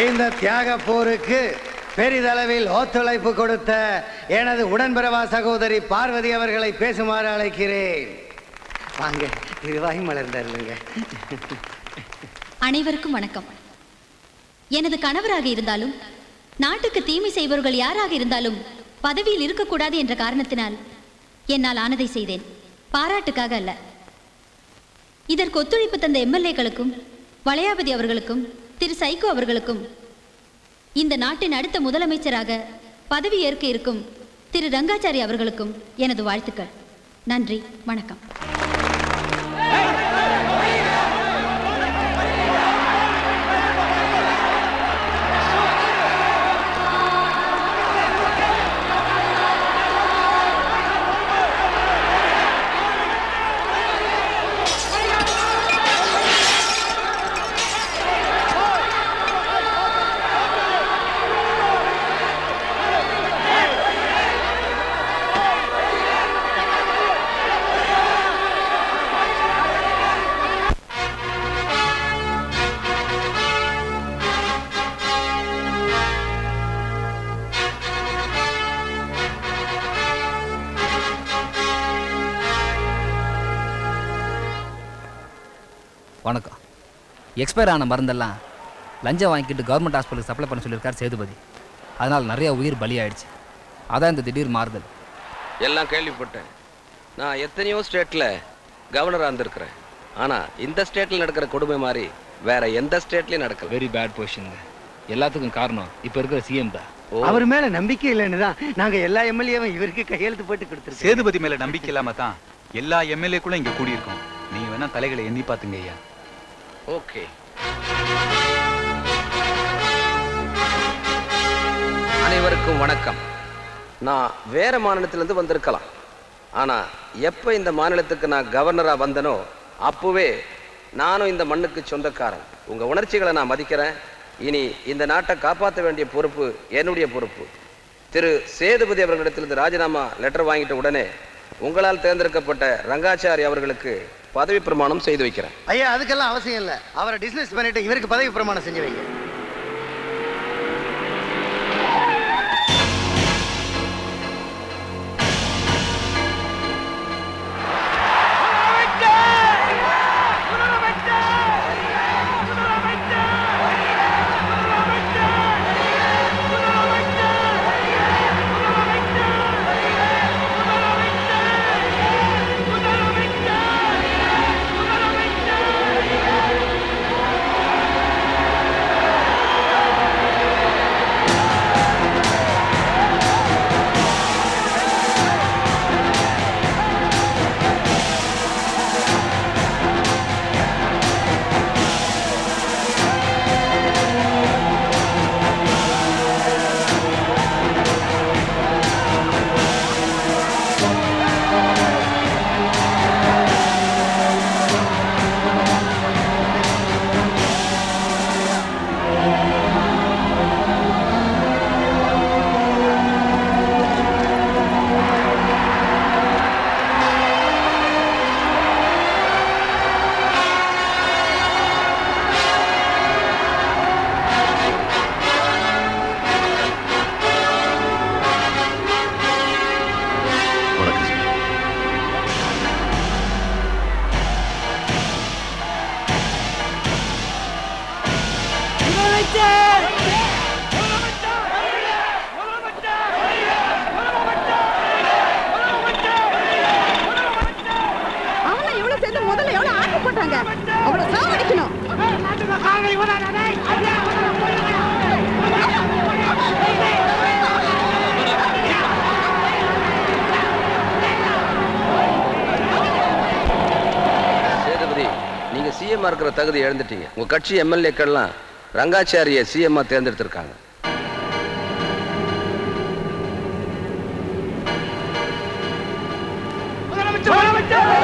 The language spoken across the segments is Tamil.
இந்த தியாக போருக்கு பெரிதளவில் ஒத்துழைப்பு கொடுத்த எனது உடன்பிறவா சகோதரி பார்வதி அவர்களை பேசுமாறு அழைக்கிறேன். வாங்க திருவாய் மலர்ந்தாருங்க அனைவருக்கும் வணக்கம். எனது கணவராக இருந்தாலும் நாட்டுக்கு தீமை செய்பவர்கள் யாராக இருந்தாலும் பதவியில் இருக்கக்கூடாது என்ற காரணத்தினால் என்னால் ஆனதை செய்தேன். பாராட்டுக்காக அல்ல. இதற்கு ஒத்துழைப்பு தந்த எம்எல்ஏக்களுக்கும் வளையாபதி அவர்களுக்கும் திரு சைகோ அவர்களுக்கும் இந்த நாட்டின் அடுத்த முதலமைச்சராக பதவி ஏற்க இருக்கும் திரு ரங்காச்சாரி அவர்களுக்கும் எனது வாழ்த்துக்கள். நன்றி வணக்கம். வணக்கம். எக்ஸ்பயர் ஆன மருந்தெல்லாம் லஞ்சம் வாங்கிட்டு கவர்மெண்ட் ஹாஸ்பிட்டலுக்கு சப்ளை பண்ண சொல்லியிருக்கார் சேதுபதி. அதனால் நிறைய உயிர் பலியாயிடுச்சு. அதான் இந்த திடீர் மாறுதல். எல்லாம் கேள்விப்பட்டேன். நான் எத்தனையோ ஸ்டேட்டில் கவர்னராக இருந்திருக்கிறேன். ஆனால் இந்த ஸ்டேட்டில் நடக்கிற கொடுமை மாதிரி வேற எந்த ஸ்டேட்லையும் நடக்கல. வெரி பேட் பொசிஷனுங்க எல்லாத்துக்கும் காரணம் இப்போ இருக்கிற சிஎம் தான். அவர் மேல நம்பிக்கை இல்லைன்னு தான் நாங்க எல்லா எம்எல்ஏவும் இவருக்கு கையெழுத்து போட்டு கொடுத்துருக்கோம். சேதுபதி மேல நம்பிக்கை இல்லாம தான் எல்லா எம்எல்ஏக்குள்ள இங்க கூடியிருக்கோம். நீங்க வேணா தலைகளை எண்ணி பாத்துங்க ஐயா. ஓகே. அனைவருக்கும் வணக்கம். நான் வேற மாநிலத்திலேருந்து வந்திருக்கலாம். ஆனால் எப்போ இந்த மாநிலத்துக்கு நான் கவர்னராக வந்தனோ அப்போவே நானும் இந்த மண்ணுக்கு சொந்தக்காரன். உங்கள் உணர்ச்சிகளை நான் மதிக்கிறேன். இனி இந்த நாட்டை காப்பாற்ற வேண்டிய பொறுப்பு என்னுடைய பொறுப்பு. திரு சேதுபதி அவர்களிடத்திலிருந்து ராஜினாமா லெட்டர் வாங்கிட்ட உடனே உங்களால் தேர்ந்தெடுக்கப்பட்ட ரங்காச்சாரி அவர்களுக்கு பதவி பிரமாணம் செய்து வைக்கிறேன். ஐயா அதுக்கெல்லாம் அவசியம் இல்லை. அவரை டிஸ்மிஸ் பண்ணிட்டு இவருக்கு பதவி பிரமாணம் செஞ்சு வைங்க. இருக்கிற தகுதி எழுந்துட்டீங்க உங்க கட்சி எம்எல்ஏக்கள்லாம் ரங்காச்சாரியை சிஎம்மாக தேர்ந்தெடுத்திருக்காங்க. முதலமைச்சர்!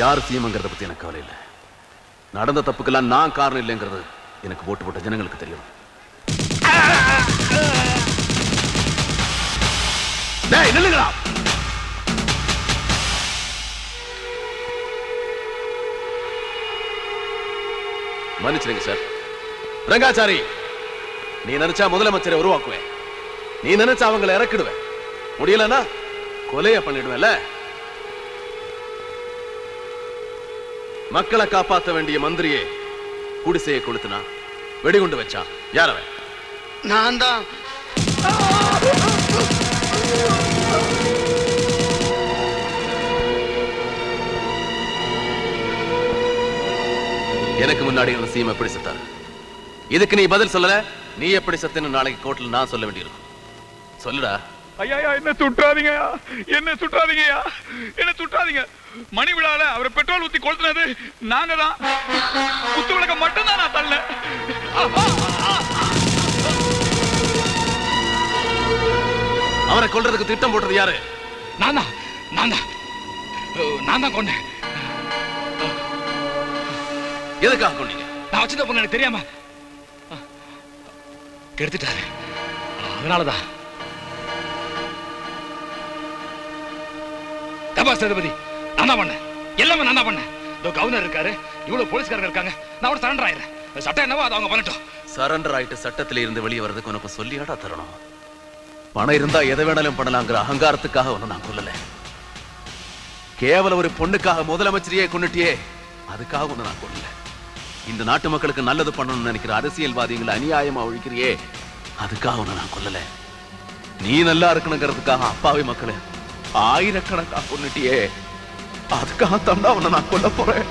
யார் சிஎம்ங்கிறத பத்தி எனக்கு கவலை இல்லை. நடந்த தப்புக்கெல்லாம் நான் காரணம் இல்லைங்கிறது எனக்கு ஓட்டு போட்ட ஜனங்களுக்கு தெரியும். டேய் நில்லுங்களா சார். ரங்காச்சாரி நீ நினைச்சா முதலமைச்சரை உருவாக்குவேன். நீ நினைச்சா அவங்களை இறக்கிடுவேன். முடியலன்னா கொலைய பண்ணிடுவேன்ல. மக்களை காப்பாத்த வேண்டிய மந்திரியே குடிசையை கொளுத்துனா வெடிகுண்டு வச்சான். யார் அவன் நான் தான் எனக்கு முன்னாடி இருந்த சீம் எப்படி செத்தாரு இதுக்கு நீ பதில் சொல்லல? நீ எப்படி செத்துன்னு நாளைக்கு கோர்ட்ல நான் சொல்ல வேண்டியிருக்கும். சொல்லுடா. ஐயா என்ன சுற்றாதீங்கய்யா. என்ன சுற்றாதீங்கய்யா. என்ன சுற்றாதீங்க. மணி விழால அவரை பெட்ரோல் ஊத்தி கொளுத்துனது நாங்க தான் குத்து விளக்க மட்டும் தான் நான் தள்ள அவரை கொல்றதுக்கு திட்டம் போட்டது யாரு? நான் தான் நான் தான். நான் தான் கொண்டேன் எதுக்காக கொண்டீங்க நான் வச்சிருந்த பொண்ணு எனக்கு தெரியாம. கெடுத்துட்டாரு. அதனாலதான். தபா சேதுபதி. நான் தான் பண்ணேன். எல்லாமே நான் தான் பண்ணேன். இதோ கவர்னர் இருக்காரு. இவ்வளவு போலீஸ்காரங்க இருக்காங்க. நான் கூட சரண்டர் ஆயிடுறேன். சட்டம் என்னவோ அதை அவங்க பண்ணட்டும். சரண்டர் ஆயிட்டு சட்டத்தில இருந்து வெளியே வர்றதுக்கு உனக்கு சொல்லியாடா தரணும். பணம் இருந்தா எதை வேணாலும் பண்ணலாங்கிற அகங்காரத்துக்காக உன்னை நான் கொல்லல. கேவல ஒரு பொண்ணுக்காக முதலமைச்சரையே கொண்டுட்டியே அதுக்காக உன்னை நான் கொல்லல. இந்த நாட்டு மக்களுக்கு நல்லது பண்ணணும்னு நினைக்கிற அரசியல்வாதிகளை அநியாயமா ஒழிக்கிறியே அதுக்காக உன்னை நான் கொல்லல. நீ நல்லா இருக்கணுங்கிறதுக்காக அப்பாவி மக்களை ஆயிரக்கணக்காக கொண்டுட்டியே அதுக்காக தண்டா உன்னை நான் கொல்ல போறேன்.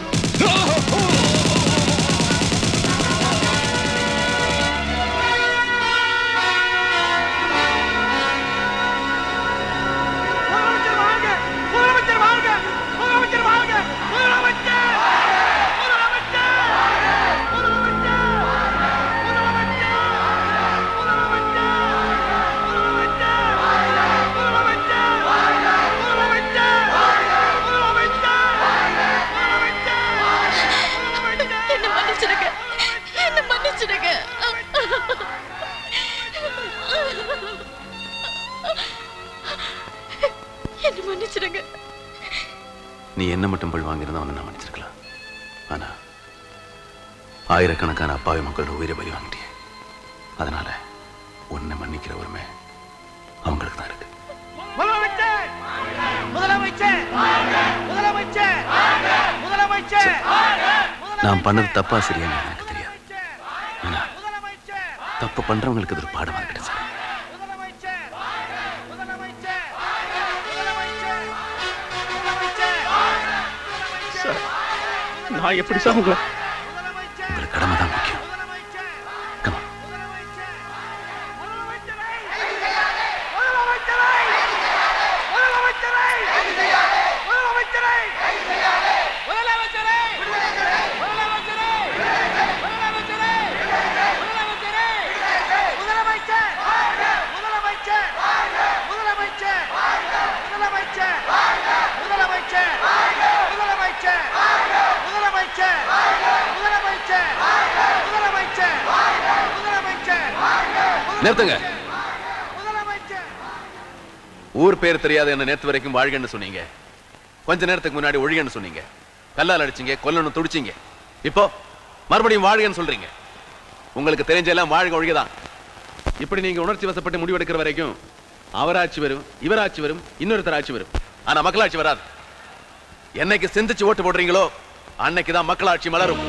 நீ என்ன மட்டும் பழி வாங்கியிருந்தா அவனை நான் மன்னிச்சிருக்கலாம். ஆனா ஆயிரக்கணக்கான அப்பாவி மக்களோட உயிரை பலி வாங்கிட்டியே. அதனால உன்னை மன்னிக்கிற உரிமை அவங்களுக்கு தான் இருக்கு நான் பண்ணது தப்பா சரியான்னு எனக்கு தெரியாது. ஆனா தப்பு பண்றவங்களுக்கு இது ஒரு பாடமா இருக்கட்டும். நான் எப்படி சார் உங்களை உங்களுக்கு கடமை நிறுத்துங்க. ஊர் பேர் தெரியாத என்ன நேத்து வரைக்கும் வாழ்கன்னு சொன்னீங்க. கொஞ்ச நேரத்துக்கு முன்னாடி ஒழிகன்னு சொன்னீங்க. கல்லால் அடிச்சீங்க கொல்லணும் துடிச்சீங்க. இப்போ மறுபடியும் வாழ்கன்னு சொல்றீங்க. உங்களுக்கு தெரிஞ்ச எல்லாம் வாழ்க ஒழிகதான். இப்படி நீங்க உணர்ச்சி வசப்பட்டு முடிவெடுக்கிற வரைக்கும் அவராட்சி வரும் இவராட்சி வரும் இன்னொருத்தர் ஆட்சி வரும். ஆனா மக்களாட்சி வராது. என்னைக்கு சிந்திச்சு ஓட்டு போடுறீங்களோ அன்னைக்கு தான் மக்களாட்சி மலரும்.